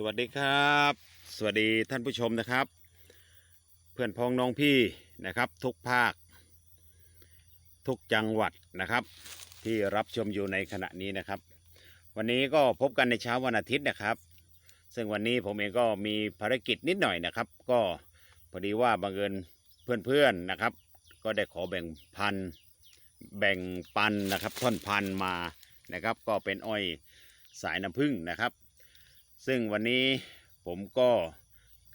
สวัสดีครับ สวัสดีท่านผู้ชมนะครับ เพื่อนพ้องน้องพี่นะครับ ทุกภาค ทุกจังหวัดนะครับ ที่รับชมอยู่ในขณะนี้นะครับ วันนี้ก็พบกันในเช้าวันอาทิตย์นะครับ ซึ่งวันนี้ผมเองก็มีภารกิจนิดหน่อยนะครับ ก็พอดีว่าบังเอิญเพื่อนๆนะครับ ก็ได้ขอแบ่งพันแบ่งปันนะครับท่อนพันมานะครับ ก็เป็นอ้อยสายน้ำผึ้งนะครับ ซึ่งวันนี้ผมก็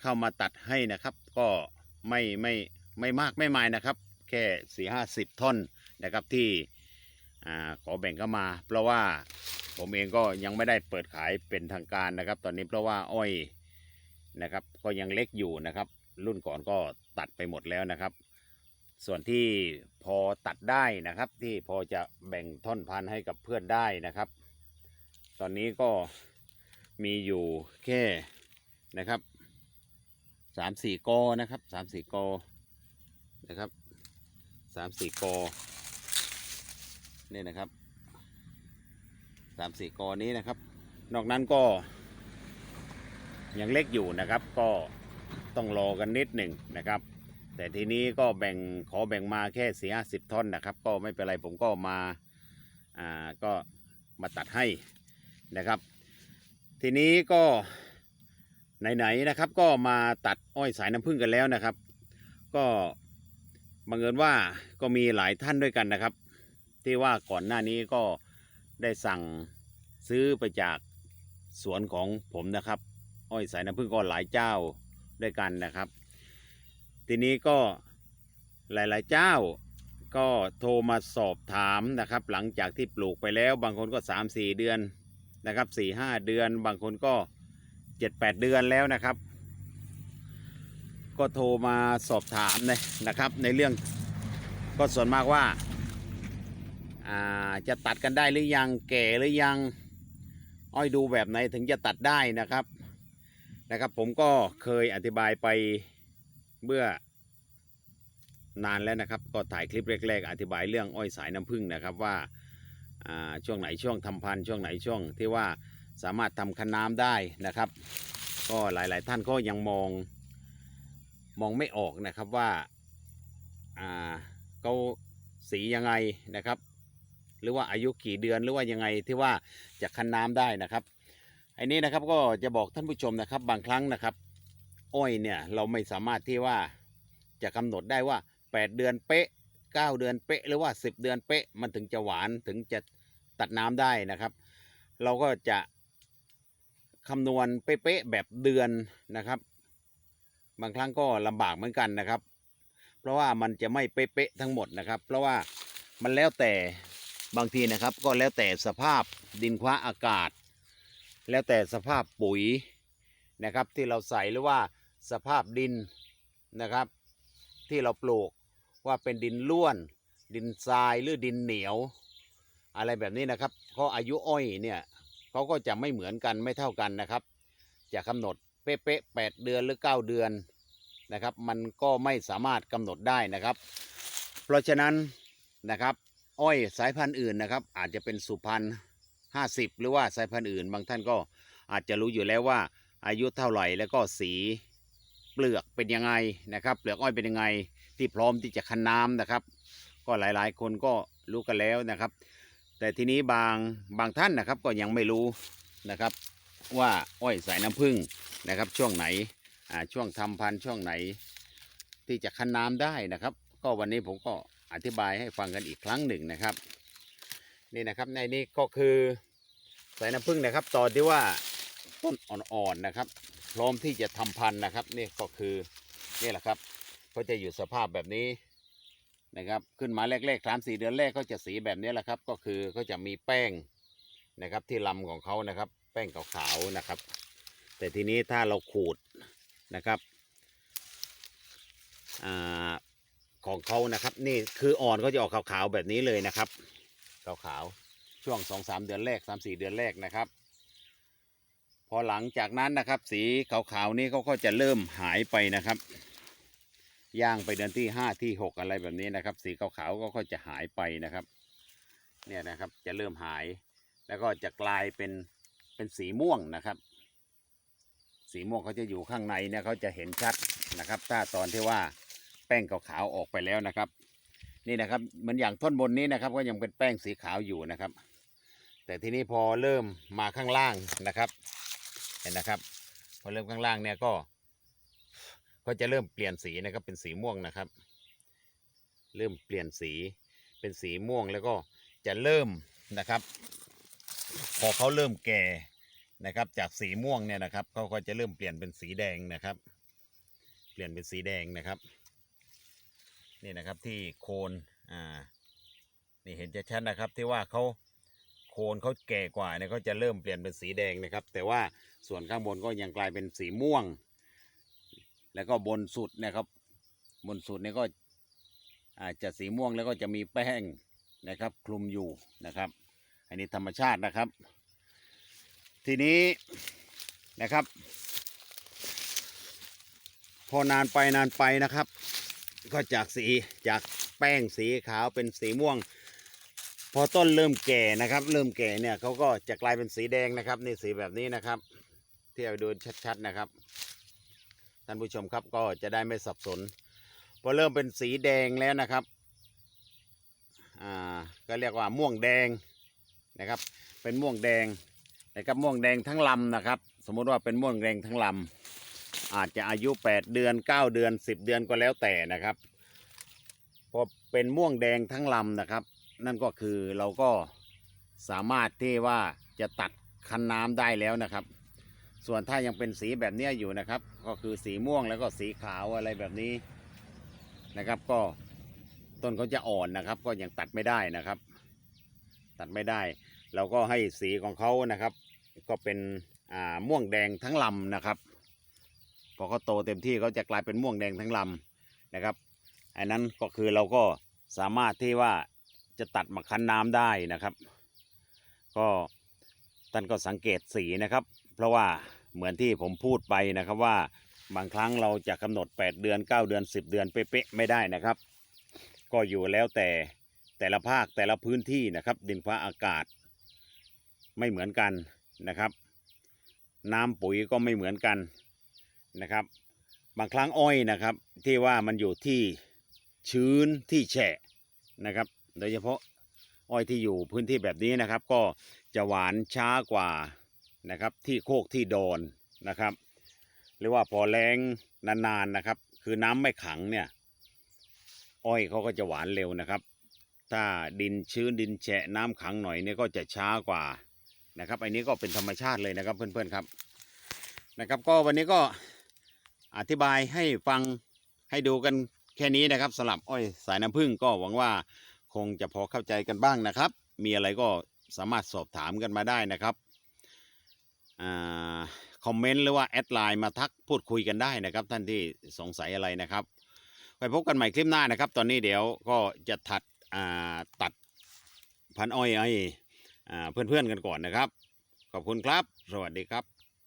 เข้ามาตัดให้นะครับ ก็ไม่ไม่ไม่มากไม่มายนะครับ แค่สี่ห้าสิบท่อนนะครับที่อ่าขอแบ่งเข้ามา เพราะว่าผมเองก็ยังไม่ได้เปิดขายเป็นทางการนะครับ ตอนนี้เพราะว่าอ้อยนะครับก็ยังเล็กอยู่นะครับ รุ่นก่อนก็ตัดไปหมดแล้วนะครับ ส่วนที่พอตัดได้นะครับ ที่พอจะแบ่งท่อนพันธุ์ให้กับเพื่อนได้นะครับ ตอนนี้ก็ มีอยู่แค่นะครับสามสี่กอนะครับสามสี่กอนะครับสามสี่กอนี่นะครับสามสี่กอนี้นะครับ นอกนั้นก็ยังเล็กอยู่นะครับ ก็ต้องรอกันนิดหนึ่งนะครับ แต่ทีนี้ก็แบ่งขอแบ่งมาแค่สี่ห้าสิบท่อนนะครับ ก็ไม่เป็นไรผมก็มาอ่าก็มาตัดให้นะครับ ทีนี้ก็ไหนๆนะครับ ก็มาตัดอ้อยสายน้ำผึ้งกันแล้วนะครับ ก็บังเอิญว่าก็มีหลายท่านด้วยกันนะครับ ที่ว่าก่อนหน้านี้ก็ได้สั่งซื้อไปจากสวนของผมนะครับ อ้อยสายน้ำผึ้งก็หลายเจ้าด้วยกันนะครับ ทีนี้ก็หลายๆเจ้าก็โทรมาสอบถามนะครับ หลังจากที่ปลูกไปแล้ว บางคนก็ 3-4 เดือน นะครับ4-5เดือน บางคนก็7-8เดือนแล้วนะครับ ก็โทรมาสอบถามนะนะครับ ในเรื่องก็ส่วนมากว่าาจะตัดกันได้หรือยังแก่หรือยังอ้อยดูแบบไหนถึงจะตัดได้นะครับนะครับ ผมก็เคยอธิบายไปเมื่อนานแล้วนะครับ ก็ถ่ายคลิปแรกๆ อธิบายเรื่องอ้อยสายน้ำผึ้งนะครับว่า ช่วงไหนช่วงทำพันธุ์ช่วงไหนช่วงที่ว่าสามารถทำคันน้ำได้นะครับ ก็หลาย ๆ ท่านก็ยังมองมองไม่ออกนะครับว่าอ่าเขาสียังไงนะครับ หรือว่าอายุกี่เดือนหรือว่ายังไงที่ว่าจะคันน้ำได้นะครับไอ้นี้นะครับก็จะบอกท่านผู้ชมนะครับบางครั้งนะครับอ้อยเนี่ยเราไม่สามารถที่ว่าจะกำหนดได้ว่า 8 เดือนเป๊ะ 9 เดือนเป๊ะหรือว่า 10 เดือนเป๊ะมันถึงจะหวานถึงจะตัดน้ำได้นะครับ เราก็จะคำนวณเป๊ะๆแบบเดือนนะครับ บางครั้งก็ลำบากเหมือนกันนะครับ เพราะว่ามันจะไม่เป๊ะๆทั้งหมดนะครับ เพราะว่ามันแล้วแต่บางทีนะครับก็แล้วแต่สภาพดินคว้าอากาศ แล้วแต่สภาพปุ๋ยนะครับ ที่เราใส่หรือว่าสภาพดินนะครับ ที่เราปลูก ว่าเป็นดินล้วน ดินทรายหรือดินเหนียว อะไรแบบนี้นะครับเพราะอายุอ้อยเนี่ยเขาก็จะไม่เหมือนกันไม่เท่ากันนะครับ จะกำหนดเป๊ะๆแปดเดือนหรือ 9 เดือนนะครับ มันก็ไม่สามารถกำหนดได้นะครับ เพราะฉะนั้นนะครับอ้อยสายพันธุ์อื่นนะครับ อาจจะเป็นสุพรรณห้าสิบหรือว่าสายพันธุ์อื่น บางท่านก็อาจจะรู้อยู่แล้วว่า อายุเท่าไหร่แล้วก็สีเปลือกเป็นยังไงนะครับ เปลือกอ้อยเป็นยังไง ที่พร้อมที่จะคั้นน้ำนะครับ ก็หลายๆ คนก็รู้กันแล้วนะครับ แต่ทีนี้บางบางท่านนะครับก็ยังไม่รู้นะครับ ว่าอ้อยสายน้ำผึ้งนะครับ ช่วงไหนอ่าช่วงทำพันธุ์ช่วงไหน ที่จะคั้นน้ำได้นะครับ ก็วันนี้ผมก็อธิบายให้ฟังกันอีกครั้งหนึ่งนะครับ นี่นะครับในนี้ก็คือสายน้ำผึ้งนะครับตอนที่ว่าต้นอ่อนๆนะครับ พร้อมที่จะทำพันธุ์นะครับ นี่ก็คือนี่แหละครับ ก็จะอยู่สภาพแบบนี้นะครับ ขึ้นมาแรกๆสามสี่เดือนแรกก็จะสีแบบนี้แหละครับ ก็คือก็จะมีแป้งนะครับ ที่ลำของเขานะครับ แป้งขาวๆนะครับ แต่ทีนี้ถ้าเราขูดนะครับอของเขานะครับ นี่คืออ่อนก็จะออกขาวๆแบบนี้เลยนะครับขาวๆช่วงสองสามเดือนแรกสามสี่เดือนแรกนะครับ พอหลังจากนั้นนะครับ สีขาวๆนี้เขาก็จะเริ่มหายไปนะครับ ย่างไปเดือนที่ห้าที่หกอะไรแบบนี้นะครับ สีขาวๆก็ค่อยจะหายไปนะครับ เนี่ยนะครับจะเริ่มหาย แล้วก็จะกลายเป็นเป็นสีม่วงนะครับ สีม่วงเขาจะอยู่ข้างในเนี่ยเขาจะเห็นชัดนะครับ ถ้าตอนที่ว่าแป้งขาวๆออกไปแล้วนะครับ นี่นะครับเหมือนอย่างท่อนบนนี้นะครับ ก็ยังเป็นแป้งสีขาวอยู่นะครับ แต่ทีนี้พอเริ่มมาข้างล่างนะครับ เห็นนะครับ พอเริ่มข้างล่างเนี่ยก็ ก็จะเริ่มเปลี่ยนสีนะครับเป็นสีม่วงนะครับ เริ่มเปลี่ยนสีเป็นสีม่วงแล้วก็จะเริ่มนะครับ พอเขาเริ่มแก่นะครับ จากสีม่วงเนี่ยนะครับเขาก็จะเริ่มเปลี่ยนเป็นสีแดงนะครับ เปลี่ยนเป็นสีแดงนะครับนี่นะครับที่โคนอ่านี่เห็นจะชัดนะครับที่ว่าเขาโคนเขาแก่กว่าเนี่ยเขาจะเริ่มเปลี่ยนเป็นสีแดงนะครับ แต่ว่าส่วนข้างบนก็ยังกลายเป็นสีม่วง แล้วก็บนสุดนะครับ บนสุดนี่ก็อาจจะสีม่วงแล้วก็จะมีแป้งนะครับ คลุมอยู่นะครับ อันนี้ธรรมชาตินะครับ ทีนี้นะครับ พอนานไปนานไปนะครับ ก็จากสีจากแป้งสีขาวเป็นสีม่วง พอต้นเริ่มแก่นะครับ เริ่มแก่เนี่ยเขาก็จะกลายเป็นสีแดงนะครับนี่สีแบบนี้นะครับ เที่ยวดูชัดๆนะครับ ท่านผู้ชมครับก็จะได้ไม่สับสนพอเริ่มเป็นสีแดงแล้วนะครับอ่าก็เรียกว่าม่วงแดงนะครับ เป็นม่วงแดงนะครับม่วงแดงทั้งลำนะครับ สมมุติว่าเป็นม่วงแดงทั้งลำอาจจะอายุ 8 เดือน 9 เดือน 10 เดือนก็แล้วแต่นะครับพอเป็นม่วงแดงทั้งลำนะครับ นั่นก็คือเราก็สามารถที่ว่าจะตัดคันน้ำได้แล้วนะครับ ส่วนถ้ายังเป็นสีแบบนี้อยู่นะครับ ก็คือสีม่วงแล้วก็สีขาวอะไรแบบนี้นะครับ ก็ต้นเขาจะอ่อนนะครับ ก็ยังตัดไม่ได้นะครับ ตัดไม่ได้ เราก็ให้สีของเขานะครับ ก็เป็นอ่าม่วงแดงทั้งลำนะครับ พอเขาโตเต็มที่เขาจะกลายเป็นม่วงแดงทั้งลำนะครับอันนั้นก็คือเราก็สามารถที่ว่าจะตัดมาคั้นน้ำได้นะครับ ก็ท่านก็สังเกตสีนะครับ เพราะว่าเหมือนที่ผมพูดไปนะครับว่าบางครั้งเราจะกำหนด 8 เดือน 9 เดือน 10 เดือนเป๊ะๆไม่ได้นะครับ ก็อยู่แล้วแต่แต่ละภาคแต่ละพื้นที่นะครับ ดินฟ้าอากาศ ไม่เหมือนกันนะครับ น้ำปุ๋ยก็ไม่เหมือนกันนะครับ บางครั้งอ้อยนะครับ ที่ว่ามันอยู่ที่ชื้นที่แฉะนะครับ โดยเฉพาะอ้อยที่อยู่พื้นที่แบบนี้นะครับ ก็จะหวานช้ากว่า นะครับที่โคกที่โดนนะครับหรือว่าพอแรงนานๆนะครับ คือน้ำไม่ขังเนี่ยอ้อยเขาก็จะหวานเร็วนะครับ ถ้าดินชื้นดินแฉะน้ำขังหน่อยเนี่ยก็จะช้ากว่านะครับอันนี้ก็เป็นธรรมชาติเลยนะครับเพื่อนๆครับนะครับ ก็วันนี้ก็อธิบายให้ฟังให้ดูกันแค่นี้นะครับสำหรับอ้อยสายน้ำผึ้งก็หวังว่าคงจะพอเข้าใจกันบ้างนะครับ มีอะไรก็สามารถสอบถามกันมาได้นะครับ คอมเมนต์หรือว่าแอดไลน์มาทักพูดคุยกันได้นะครับ ท่านที่สงสัยอะไรนะครับไปพบกันใหม่คลิปหน้านะครับ ตอนนี้เดี๋ยวก็จะถัดอ่าตัดพันอ้อยให้อ่าเพื่อนๆกันก่อนนะครับ ขอบคุณครับ สวัสดีครับ